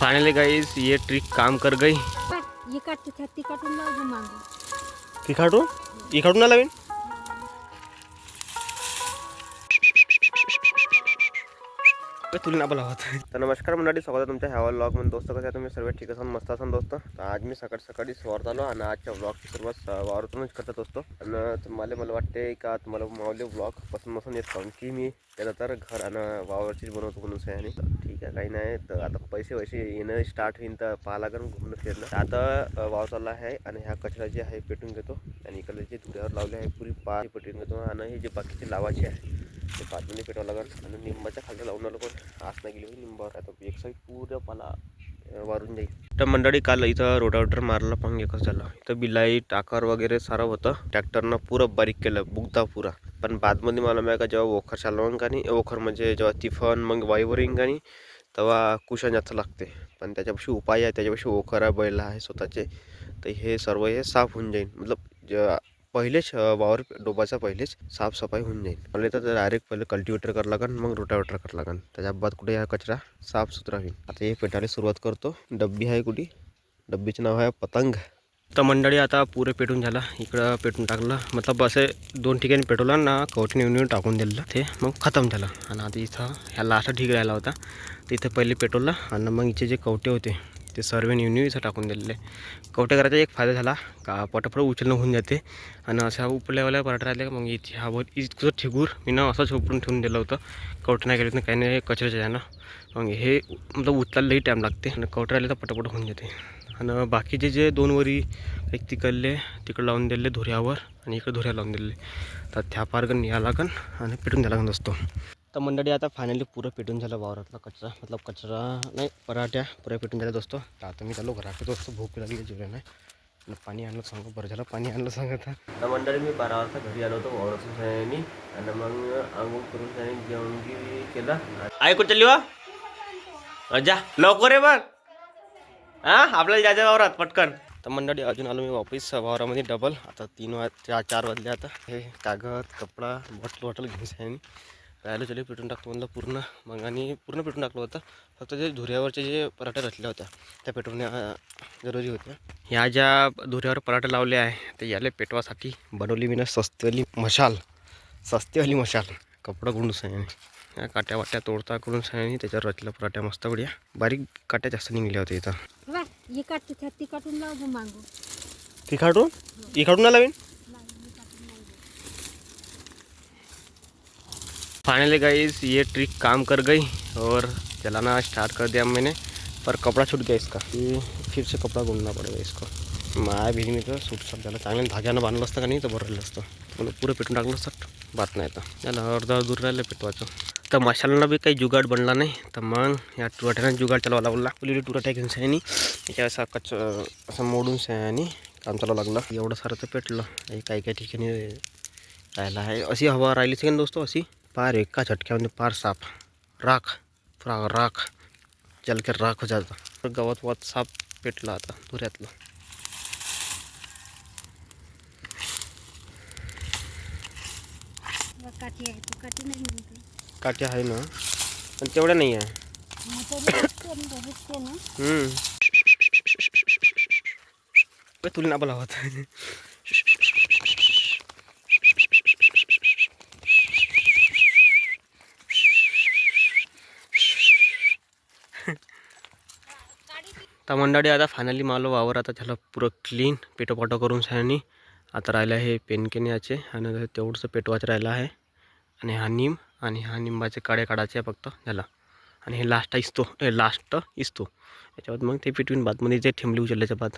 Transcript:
Finally guys ये trick काम कर गई। काट हे काट ती काटून लावू मागं। ती काढू ही काढून ना लावीन? तुला ना बोलावत तर नमस्कार मंडळी स्वागत आहे तुमच्या ह्या ब्लॉगमध्ये. दोस्त कसं आहे तुम्ही? सर्व ठीक असाल मस्त असाल दोस्त. तर आज मी सकाळ सकाळी स्वार आलो आणि आजच्या ब्लॉगची सुरुवात वावरतूनच वावरातूनच असतो आणि तुम्हाला मला वाटते का तुम्हाला मावले ब्लॉग पसंत नसून येत कारण की मी त्याला तर घर आणि वावरचीच बनवतो म्हणून आहे आणि ठीक आहे काही नाही. तर आता पैसे वैसे येणं स्टार्ट होईन तर पाहा लागेल घुमणं फिरणं. आता वाव चालला आहे आणि ह्या कचरा जे आहे पेटून घेतो. आणि इकडे जे धुऱ्यावर लावले आहे पुरी पा पेटून घेतो. आणि हे जे बाकीचे लावायचे आहे ते पाचमध्ये पेटावं लागेल आणि निंबाच्या खालच्या लावून आलो पण आस नाही गेली होती निंबावर. आता एक साईड पूर्ण पाला वारून जाईल. तर मंडळी काल इथं रोटावेटर मारला पण एकच झालं. इथं बिलाई टाकर वगैरे सारं होतं. ट्रॅक्टरनं पुरं बारीक केलं बुगदा पुरा. पण बादमध्ये मला माहिती का जेव्हा ओखर चालवून का नाही ओखर म्हणजे जेव्हा तिफन मग वाईवरिंग का नाही तेव्हा कुशन जास्त लागते. पण त्याच्यापाशी उपाय आहे त्याच्यापाशी ओखर आहे बैल आहे स्वतःचे. तर हे सर्व हे साफ होऊन जाईल. मतलब पहिलेच वावर डोबाचा पहिलेच साफसफाई होऊन जाईल. पहिले तर डायरेक्ट पहिले कल्टिवेटर करावं लागेल मग रोटावेटर करावं लागेल त्याच्या बाद कुठे हा कचरा साफसुथरा होईल. आता हे पेटायला सुरुवात करतो. डब्बी आहे कुठे? डब्बीचं नाव आहे पतंग. तर मंडळी आता पुरे पेटून झाला. इकडं पेटून टाकलं. मतलब असे दोन ठिकाणी पेटवलं ना कवटीने येऊन टाकून दिलं. ते मग खतम झालं. आणि आता इथं ह्या लास्ट ठीक राहिला होता. तर इथं पहिले पेटवलं आणि मग इथे जे कवटे होते ते सर्व नेऊन इथं टाकून दिलेले कवटे करायचा एक फायदा झाला का पटापट उचलणं होऊन जाते आणि अशा उपल्यावाल्या पराठा राहिले का मग इथे हा बहुत इतकं ठिगूर मी ना असंच उपडून ठेवून दिलं होतं. कवटे नाही केलं काही नाही कचऱ्याच्या यानं मग हे मतलब उचलायला लई टाईम लागते आणि कवटे राहिले तर पटापट होऊन जाते. आणि बाकीचे जे दोन वरी एक तिकडले तिकडं लावून दिले धुऱ्यावर आणि इकडे धुऱ्या लावून दिले तर त्या पारगण न्याय लागन आणि पेटून द्या लागत असतो तर मंडळी आता फायनली पुरं पेटून झालं वावरातला कचरा. मतलब कचरा नाही पराठ्या पुऱ्या पेटून झाल्या दोस्तो. तर आता मी चालू घरात दोस्तो. भूक लागली जेवढ्या नाही पाणी आणलं सांगू बरं झालं पाणी आणलं सांगत तर मंडळी मी बारा वाजता घरी आलो होतो वावरातून सयानी आणि मग आंघोळ करून सयानी जेवण केलं. आई कुठं चालली वा? जा. लवकर आहे बघ हा? आपल्याला जायचं वावरात पटकन. तर मंडळी अजून आलो मी वापस. वावरामध्ये डबल आता तीन वा चार वाजले आता. हे कागद कपडा बॉटल बॉटल घेऊन आहे राहिलं चले पेटून टाकतो म्हणलं पूर्ण. मग आणि पूर्ण पेटून टाकलं होतं. फक्त जे धुऱ्यावरचे जे पराठे रचल्या होत्या त्या पेटवण्या जरुरी होत्या. ह्या ज्या धुऱ्यावर पराठे लावले आहे ते याले पेटवासाठी बनवली मी ना स्वस्तवाली मशाल. सस्तीवाली मशाल. कपडा गुंडू सयाने या काट्या वाट्या तोडता करून सयाने त्याच्यावर रचल्या पराठ्या. मस्त बढिया. बारीक काट्या जास्त निघल्या होत्या इथं. बा हे काट त्या ती काटून लावू मागं ती काढून लावीन? फाइनली गाइस ये ट्रिक काम कर गई और चलाना स्टार्ट कर दिया मैंने, पर कपड़ा छूट गया इसका। ये फिर से कपड़ा गुंडना पड़ेगा इसको। माया भी मी तर सूट सब झालं चांगलं धाग्यानं बांधलं असतं का नाही तर बरं असतं म्हणून पुरं पेटून टाकलं असतं बात नाही तर त्याला अर्धा दूर राहिलं पेटवायचं तर मशालांना बी काही जुगाड बनला नाही। तर मग या टुराट्यानं जुगाड चालवा लागला पुलिली टुराट्या घेऊन सयानी याच्या असा कच असं मोडून काम चालवं लागलं। एवढं सारं तर पेटलं हे काही काही ठिकाणी राहिला आहे अशी हवा राहिली सेकंड दोस्तो अशी पार एका झटक्यामध्ये पार साफ। राख पुरा राख जल के राख हो जाता। तर गवत वत साफ पेटलं आता धुऱ्यातलं बा, काठी आहे तू काठी नाही म्हणते काट्या आहे ना? पण तेवढ्या नाही आहे. मग तरी दिसते ना दिसते ना? हम्म. बे, तुला ना बोलावत तर मंडळी आता फायनली मालो वावर आता झालं पुरं क्लीन पेटोपाटो करून सायनी आता राहिलं आहे पेनकेने याचे आणि तेवढंसं पेटवाच राहिलं आहे. आणि हा निम आणि हा निंबाचे काळे काढायचे आहे फक्त झाला आणि हे लास्ट इस्तो हे लास्ट इसतो. याच्यावर मग ते पेटवीन बादमध्ये जे ठेंबली उचलल्याच्या बाद.